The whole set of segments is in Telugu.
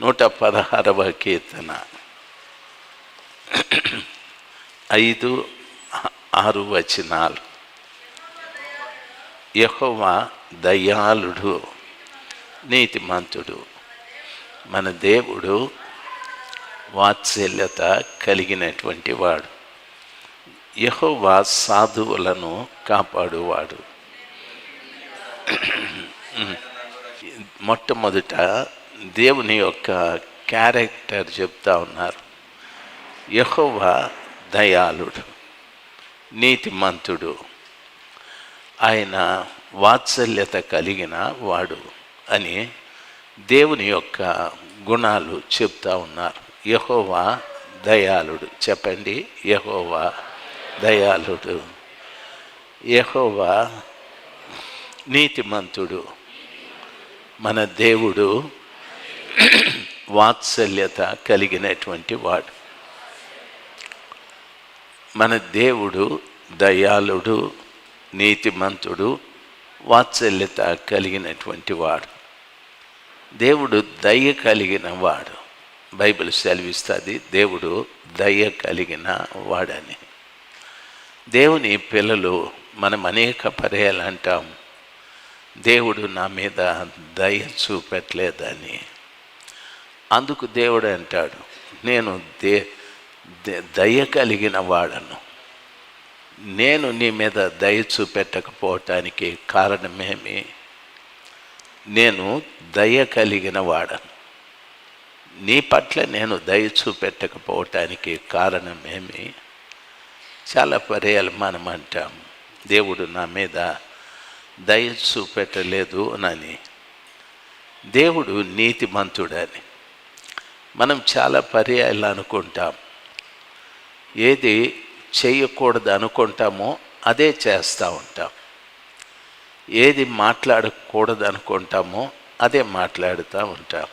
నూట పదహారవ కీర్తన. ఐదు ఆరు వచనాలు. యహోవా దయాళుడు నీతిమంతుడు మన దేవుడు వాత్సల్యత కలిగినటువంటి వాడు. యహోవా సాధువులను కాపాడువాడు. మొట్టమొదట దేవుని యొక్క క్యారెక్టర్ చెప్తా ఉన్నారు. యహోవా దయాళుడు నీతిమంతుడు ఆయన వాత్సల్యత కలిగిన వాడు అని దేవుని యొక్క గుణాలు చెప్తా ఉన్నారు. యహోవా దయాళుడు చెప్పండి. యహోవా దయాళుడు యహోవా నీతిమంతుడు మన దేవుడు వాత్సల్యత కలిగినటువంటి వాడు. మన దేవుడు దయాళుడు నీతిమంతుడు వాత్సల్యత కలిగినటువంటి వాడు. దేవుడు దయ కలిగిన వాడు. బైబిల్ సెలవిస్తుంది దేవుడు దయ కలిగిన వాడని. దేవుని పిల్లలు మనం అనేక పర్యాలు అంటాం. దేవుడు నా మీద దయ చూపెట్టలేదని. అందుకు దేవుడు అంటాడు నేను దే దయ కలిగిన వాడను. నేను నీ మీద దయ చూపెట్టకపోవటానికి కారణమేమి? నేను దయ కలిగిన వాడను. నీ పట్ల నేను దయ చూపెట్టకపోవటానికి కారణమేమి? చాలా పర్యాలు మనం అంటాం. దేవుడు నా మీద దయ చూపెట్టలేదు అని. దేవుడు నీతిమంతుడని. మనం చాలా పర్యాయాలు అనుకుంటాం. ఏది చేయకూడదు అనుకుంటామో అదే చేస్తూ ఉంటాం. ఏది మాట్లాడకూడదు అనుకుంటామో అదే మాట్లాడుతూ ఉంటాం.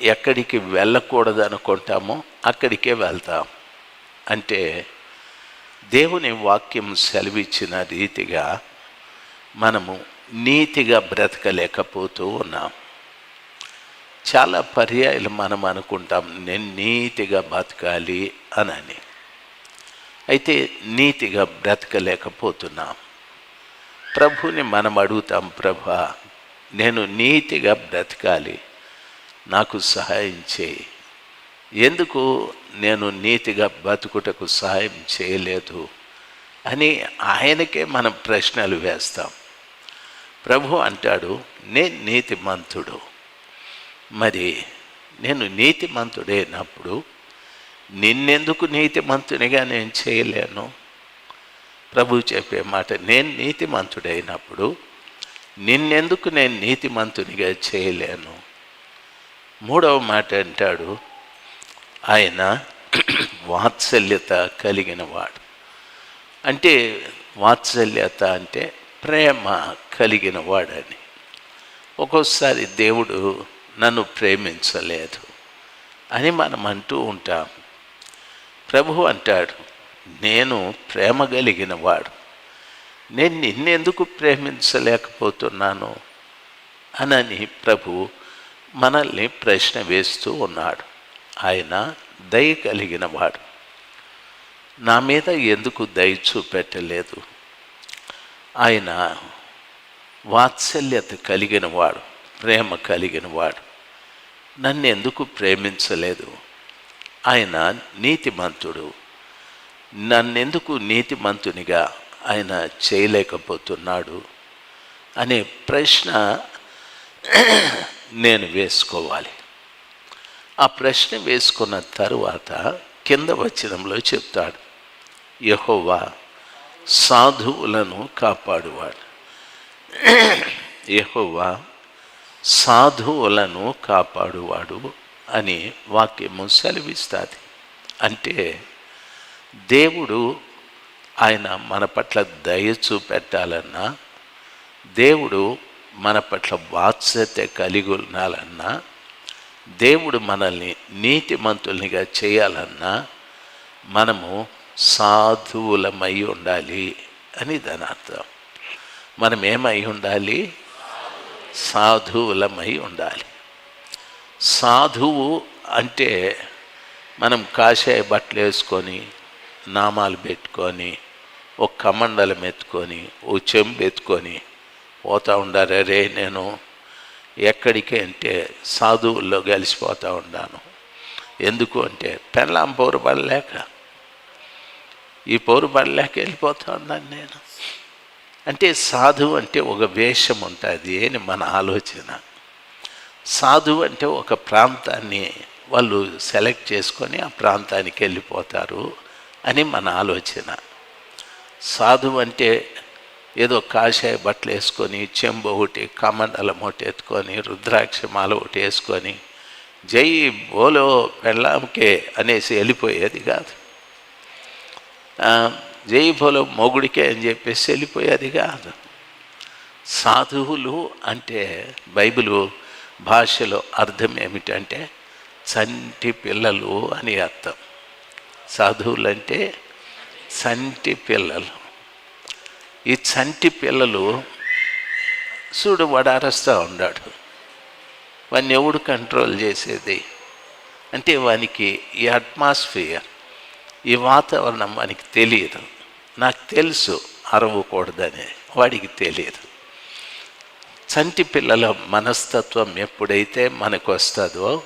ఎక్కడికి వెళ్ళకూడదు అనుకుంటామో అక్కడికే వెళ్తాం. అంటే దేవుని వాక్యం సెలవిచ్చిన రీతిగా మనము నీతిగా బ్రతకలేకపోతూ ఉన్నాం. చాలా పర్యాయాలు మనం అనుకుంటాం. నేను నీతిగా బతకాలి అనని అయితే నీతిగా బ్రతకలేకపోతున్నాం. ప్రభుని మనం అడుగుతాం ప్రభా నేను నీతిగా బ్రతకాలి. నాకు సహాయం చేయి. ఎందుకు నేను నీతిగా బతుకుటకు సహాయం చేయలేదు? అని ఆయనకే మనం ప్రశ్నలు వేస్తాం. ప్రభు అంటాడు నేను నీతిమంతుడు. మరి నేను నీతిమంతుడైనప్పుడు నిన్నెందుకు నీతిమంతునిగా నేను చేయలేను? ప్రభు చెప్పే మాట నేను నీతిమంతుడైనప్పుడు నిన్నెందుకు నేను నీతిమంతునిగా చేయలేను? మూడవ మాట అంటాడు ఆయన వాత్సల్యత కలిగిన వాడు అంటే వాత్సల్యత అంటే ప్రేమ కలిగిన వాడని ఒక్కోసారి దేవుడు నన్ను ప్రేమించలేదు అని మనం అంటూ ఉంటాం. ప్రభు అంటాడు నేను ప్రేమ కలిగిన వాడు. నేను నిన్నెందుకు ప్రేమించలేకపోతున్నాను? అనని ప్రభు మనల్ని ప్రశ్న వేస్తూ ఉన్నాడు. ఆయన దయ కలిగిన వాడు. నా మీద ఎందుకు దయ చూపెట్టలేదు? ఆయన వాత్సల్యత కలిగిన వాడు ప్రేమ కలిగిన వాడు. నన్ను ఎందుకు ప్రేమించలేదు? ఆయన నీతిమంతుడు. నన్నెందుకు నీతిమంతునిగా ఆయన చేయలేకపోతున్నాడు? అనే ప్రశ్న నేను వేసుకోవాలి. ఆ ప్రశ్న వేసుకున్న తరువాత కింద వచనంలో చెప్తాడు. యహోవా సాధువులను కాపాడువాడు. యహోవా సాధువులను కాపాడువాడు అని వాక్యము సెలవిస్తుంది. అంటే దేవుడు ఆయన మన పట్ల దయ చూపెట్టాలన్నా దేవుడు మన పట్ల వాత్సత్య కలిగి ఉండాలన్నా దేవుడు మనల్ని నీతిమంతుల్నిగా చేయాలన్నా మనము సాధువులమై ఉండాలి అని దాని అర్థం మనం ఏమై ఉండాలి? సాధువులమై ఉండాలి. సాధువు అంటే మనం కాషాయ బట్టలు వేసుకొని నామాలు పెట్టుకొని ఒక కమండలం ఎత్తుకొని ఓ చెంబు ఎత్తుకొని పోతూ ఉండారు రే నేను ఎక్కడికి అంటే సాధువుల్లో కలిసిపోతూ ఉన్నాను ఎందుకు అంటే పెళ్ళాం పౌరు పడలేక ఈ పౌరు పడలేక వెళ్ళిపోతా ఉన్నాను నేను. అంటే సాధువు అంటే ఒక వేషం ఉంటుంది అని మన ఆలోచన. సాధువు అంటే ఒక ప్రాంతాన్ని వాళ్ళు సెలెక్ట్ చేసుకొని ఆ ప్రాంతానికి వెళ్ళిపోతారు అని మన ఆలోచన. సాధువు అంటే ఏదో కాషాయ బట్టలు వేసుకొని చెంబు ఒకటి కమండలం ఒకటి ఎత్తుకొని రుద్రాక్ష మాల ఒకటి వేసుకొని జై బోలో పెళ్ళాంకే అనేసి వెళ్ళిపోయేది కాదు. జైబోలో మొగుడికే అని చెప్పేసి వెళ్ళిపోయేది కాదు. సాధువులు అంటే బైబిల్ భాషలో అర్థం ఏమిటంటే చంటి పిల్లలు అని అర్థం. సాధువులు అంటే చంటి పిల్లలు. ఈ చంటి పిల్లలు చూడు వాడు అరస్తూ ఉన్నాడు. వాడిని ఎవడు కంట్రోల్ చేసేది? అంటే వానికి ఈ అట్మాస్ఫియర్. ఈ వాతావరణం మనకి తెలియదు. నాకు తెలుసు అరవకూడదని వాడికి తెలియదు. చంటి పిల్లల మనస్తత్వం ఎప్పుడైతే మనకు వస్తుందో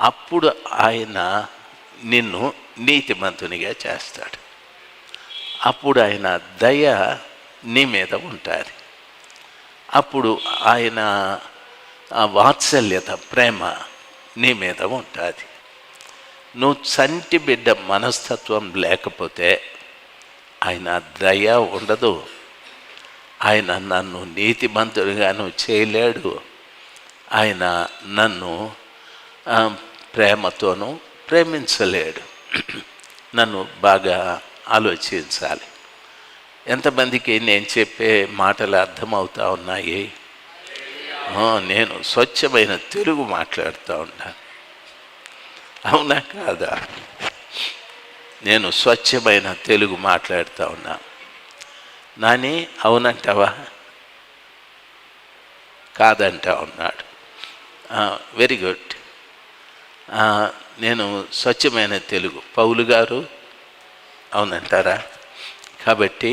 అప్పుడు ఆయన నిన్ను నీతిమంతునిగా చేస్తాడు. అప్పుడు ఆయన దయ నీ మీద ఉంటుంది. అప్పుడు ఆయన వాత్సల్యత ప్రేమ నీ మీద ఉంటుంది. నువ్వు చంటి బిడ్డ మనస్తత్వం లేకపోతే ఆయన దయ ఉండదు. ఆయన నన్ను నీతిమంతుడిగాను చేయలేడు. ఆయన నన్ను ప్రేమతోనూ ప్రేమించలేడు. నన్ను బాగా ఆలోచించాలి. ఎంతమందికి నేను చెప్పే మాటలు అర్థమవుతా ఉన్నాయి? నేను స్వచ్ఛమైన తెలుగు మాట్లాడుతూ ఉంటాను. అవునా కాదా? నేను స్వచ్ఛమైన తెలుగు మాట్లాడుతూ ఉన్నా. నాని అవునంటావా? కాదంటా ఉన్నాడు. వెరీ గుడ్ నేను స్వచ్ఛమైన తెలుగు. పౌలు గారు అవునంటారా? కాబట్టి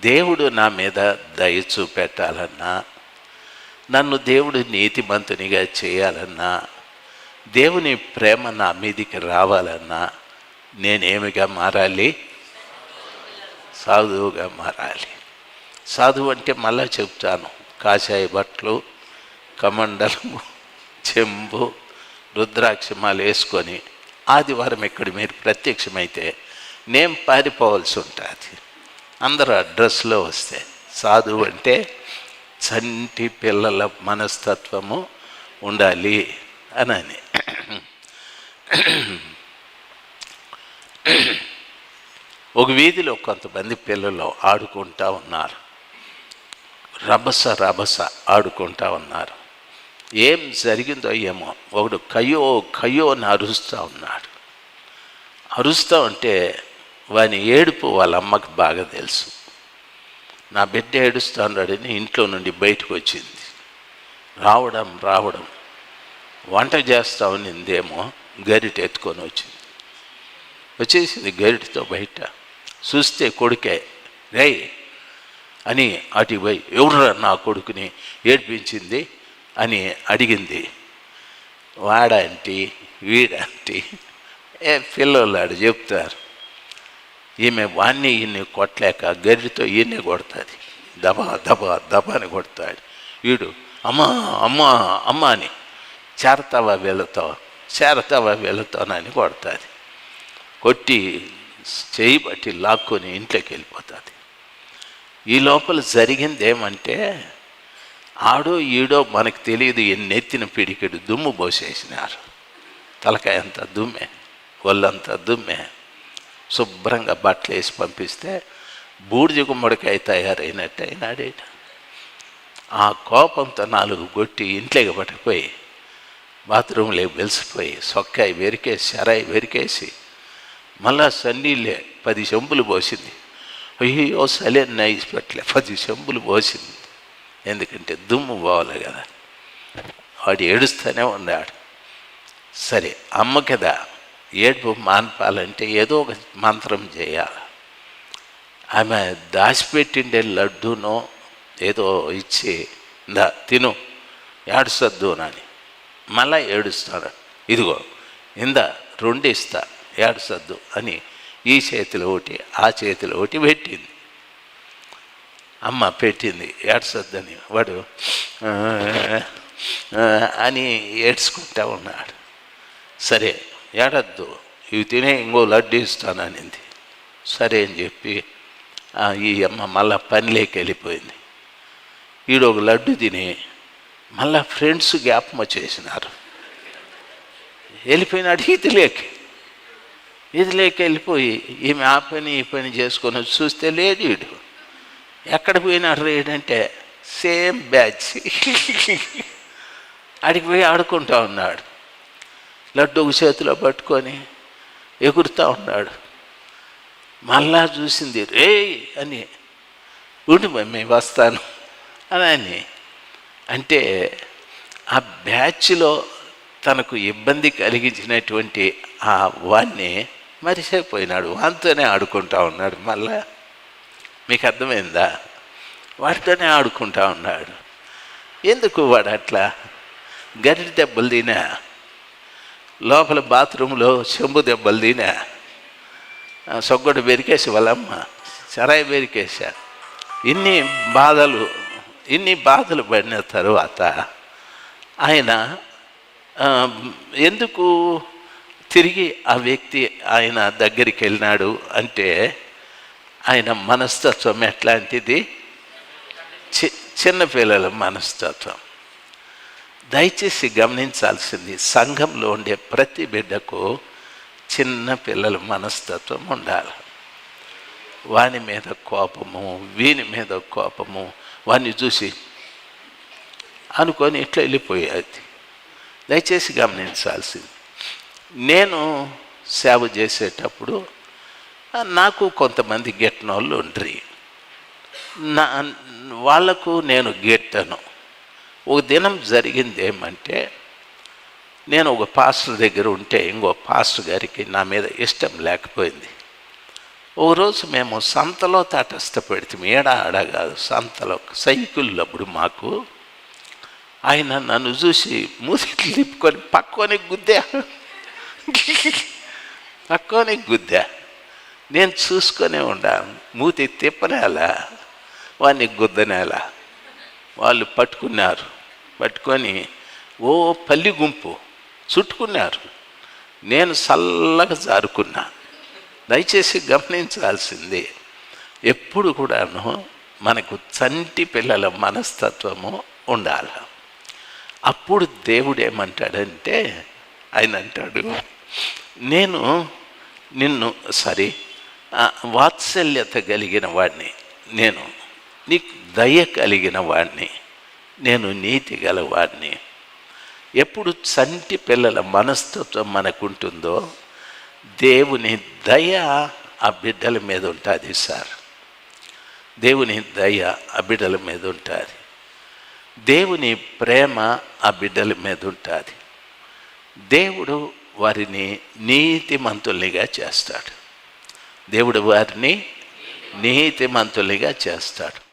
దేవుడు నా మీద దయ చూపెట్టాలన్నా నన్ను దేవుడు నీతిమంతునిగా చేయాలన్నా దేవుని ప్రేమ నా మీదికి రావాలన్నా నేనేమిగా మారాలి? సాధువుగా మారాలి. సాధువు అంటే మళ్ళా చెప్తాను. కాషాయ బట్టలు కమండలము చెంబు రుద్రాక్షమాలు వేసుకొని ఆదివారం ఇక్కడ మీరు ప్రత్యక్షమైతే నేను పారిపోవాల్సి ఉంటుంది. అందరూ అడ్రస్లో వస్తే సాధువు అంటే చంటి పిల్లల మనస్తత్వము ఉండాలి అని ఒక వీధిలో కొంతమంది పిల్లలు ఆడుకుంటా ఉన్నారు. రభస రభస ఆడుకుంటా ఉన్నారు. ఏం జరిగిందో ఏమో. ఒకడు కయ్యో కయ్యో అని అరుస్తూ ఉన్నాడు. అరుస్తూ ఉంటే వాని ఏడుపు వాళ్ళ అమ్మకి బాగా తెలుసు. నా బిడ్డ ఏడుస్తూ ఉన్నాడని ఇంట్లో నుండి బయటకు వచ్చింది. రావడం రావడం వంట చేస్తా ఉన్నిందేమో గరిట ఎత్తుకొని వచ్చింది. వచ్చేసింది గరిటతో బయట. చూస్తే కొడుకే రేయ్! అని అటు పోయి ఎవరు నా కొడుకుని ఏడ్పించింది? అని అడిగింది. వాడంటి వీడంటి. ఏ పిల్లలు చెప్తారు. ఈమె వాణ్ణి ఈయన్ని కొట్టలేక గరిటితో ఈయన్ని కొడుతుంది. దబా దబా దబా అని కొడతాడు. వీడు అమ్మా అమ్మా అమ్మా అని చేరతావా వీళ్ళతో? చేరతావా వీళ్ళతోనని కొడుతుంది. కొట్టి చేయి బట్టి లాక్కొని ఇంట్లోకి వెళ్ళిపోతుంది. ఈ లోపల జరిగింది ఏమంటే ఆడో ఈడో మనకు తెలియదు ఎన్నెత్తిన పిడికెడు దుమ్ము పోసేసినారు. తలకాయ అంతా దుమ్మే ఒళ్ళంతా దుమ్మే. శుభ్రంగా బట్టలు వేసి పంపిస్తే బూడిద గుమ్మడికాయ తయారైనట్టు అయినాడేట. ఆ కోపంతో నాలుగు కొట్టి ఇంట్లోకి పట్టుకుపోయి బాత్రూంలో వెలిసిపోయి సొక్కాయి వెరికేసి సరాయి వెరికేసి మళ్ళా సన్నీళ్ళే పది చెంబులు పోసింది. అయ్యో సలే నైస్ పెట్టలే పది చెంబులు పోసింది. ఎందుకంటే దుమ్ము పోవాలి కదా. వాడు ఏడుస్తూనే ఉన్నాడు. సరే అమ్మ కదా ఏడుపు మాన్పాలంటే ఏదో ఒక మంత్రం చేయాలి. ఆమె దాచిపెట్టిండే లడ్డూనో ఏదో ఇచ్చి ఇందా తిను ఏడుసద్దు అని. మళ్ళా ఏడుస్తాడు. ఇదిగో ఇందా రెండు ఇస్తా ఏడుసద్దు అని ఈ చేతిలో ఒకటి ఆ చేతిలో ఒకటి పెట్టింది. అమ్మ పెట్టింది ఏడ్సొద్దని వాడు అని ఏడ్చుకుంటా ఉన్నాడు. సరే ఏడద్దు ఇవి తినే ఇంకో లడ్డు ఇస్తాననింది సరే అని చెప్పి ఈ అమ్మ మళ్ళా పనిలోకి వెళ్ళిపోయింది. ఈడు ఒక లడ్డు తిని మళ్ళా ఫ్రెండ్స్ జ్ఞాపం వచ్చేసినారు వెళ్ళిపోయినాడు ఇది లేక ఇది లేక వెళ్ళిపోయి ఈమె ఆ పని ఈ పని చేసుకొని చూస్తే లేదు వీడు. ఎక్కడ పోయినాడు రేడంటే సేమ్ బ్యాచ్ అడిగి పోయి ఆడుకుంటా ఉన్నాడు. లడ్డు ఒక చేతిలో పట్టుకొని ఎగురుతూ ఉన్నాడు. మళ్ళా చూసింది రే అని ఉండి మమ్మీ వస్తాను అని అని అంటే ఆ బ్యాచ్లో తనకు ఇబ్బంది కలిగించినటువంటి ఆ వాణ్ణి మరిసైపోయినాడు వానితోనే ఆడుకుంటా ఉన్నాడు మళ్ళా. మీకు అర్థమైందా? వాటితోనే ఆడుకుంటా ఉన్నాడు. ఎందుకు వాడు అట్లా? గరిటి దెబ్బలు తినా? లోపల బాత్రూంలో చెంబు దెబ్బలు తినా? సొగ్గడు బెరికేసి వాళ్ళమ్మ చరాయి బెరికేసా? ఇన్ని బాధలు ఇన్ని బాధలు పడిన తరువాత ఆయన ఎందుకు తిరిగి ఆ వ్యక్తి ఆయన దగ్గరికి వెళ్ళినాడు అంటే ఆయన మనస్తత్వం ఎట్లాంటిది? చి చిన్నపిల్లల మనస్తత్వం. దయచేసి గమనించాల్సింది సంఘంలో ఉండే ప్రతి బిడ్డకు చిన్న పిల్లల మనస్తత్వం ఉండాలి. వాని మీద కోపము వీని మీద కోపము వాడిని చూసి అనుకొని ఇట్లా వెళ్ళిపోయేది దయచేసి గమనించాల్సింది. నేను సేవ చేసేటప్పుడు నాకు కొంతమంది గెట్టిన వాళ్ళు ఉండ్రి. నా వాళ్ళకు నేను గెట్టను. ఒక దినం జరిగింది ఏమంటే నేను ఒక పాస్టర్ దగ్గర ఉంటే ఇంకో పాస్టర్ గారికి నా మీద ఇష్టం లేకపోయింది. ఓ రోజు మేము సంతలో తటస్థ పెడితే ఏడా ఆడ కాదు సంతలో సైకిళ్ళు అప్పుడు మాకు ఆయన నన్ను చూసి మూసి తిప్పుకొని పక్కోని గుద్దా. పక్కోని గుద్దా. నేను చూసుకొనే ఉండాను మూతి తిప్పనేలా వాడిని గుద్దనేలా. వాళ్ళు పట్టుకున్నారు. పట్టుకొని ఓ పల్లి గుంపు చుట్టుకున్నారు. నేను చల్లగా జారుకున్నాను దయచేసి గమనించాల్సింది ఎప్పుడు కూడాను మనకు చంటి పిల్లల మనస్తత్వము ఉండాలి. అప్పుడు దేవుడు ఏమంటాడంటే ఆయన అంటాడు నేను నిన్ను సరే వాత్సల్యత కలిగిన వాడిని నేను నీకు దయ కలిగిన వాడిని నేను నీతి గలవాడిని. ఎప్పుడు చంటి పిల్లల మనస్తత్వం మనకుంటుందో దేవుని దయ ఆ బిడ్డల మీద ఉంటుంది సార్. దేవుని దయ ఆ బిడ్డల మీద ఉంటుంది. దేవుని ప్రేమ ఆ బిడ్డల మీద ఉంటుంది. దేవుడు వారిని నీతిమంతుల్నిగా చేస్తాడు. దేవుడు వారిని నీతిమంతుల్నిగా చేస్తాడు.